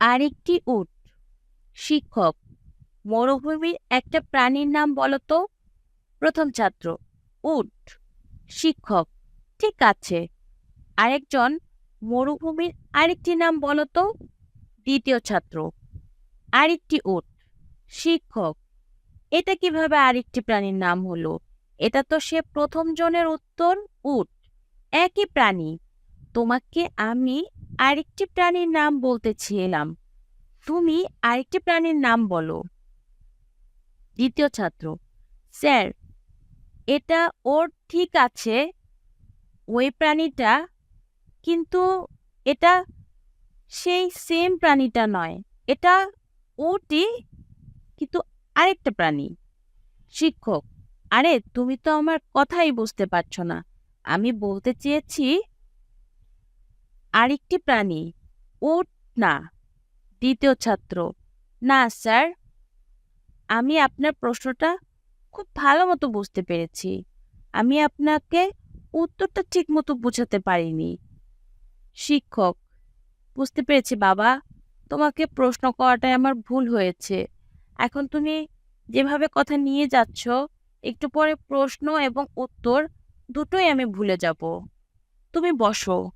আরেকটি উট। শিক্ষক, মরুভূমির একটা প্রাণীর নাম বলো তো প্রথম ছাত্র, উট। শিক্ষক, ঠিক আছে। আরেকজন, মরুভূমির আরেকটি নাম বলো তো দ্বিতীয় ছাত্র, আরেকটি উট। শিক্ষক, এটা কীভাবে আরেকটি প্রাণীর নাম হলো? এটা তো সে প্রথম জনের উত্তর, উট। একই প্রাণী। তোমাকে আমি আরেকটি প্রাণীর নাম বলতে বলতেছিলাম তুমি আরেকটি প্রাণীর নাম বলো। দ্বিতীয় ছাত্র, স্যার, এটা ওর ঠিক আছে, ওই প্রাণীটা, কিন্তু এটা সেই সেম প্রাণীটা নয়। এটা ওটি কিন্তু আরেকটা প্রাণী। শিক্ষক, আরে তুমি তো আমার কথাই বুঝতে পারছ না। আমি বলতে চেয়েছি আরেকটি প্রাণী। উট না। দ্বিতীয় ছাত্র। না, স্যার। আমি আপনার প্রশ্নটা খুব ভালো মতো বুঝতে পেরেছি। আমি আপনাকে উত্তরটা ঠিক মতো বোঝাতে পারিনি। শিক্ষক, বুঝতে পেরেছি বাবা। তোমাকে প্রশ্ন করাটাই আমার ভুল হয়েছে। এখন তুমি যেভাবে কথা নিয়ে যাচ্ছ, একটু পরে প্রশ্ন এবং উত্তর দুটোই আমি ভুলে যাব। তুমি বসো।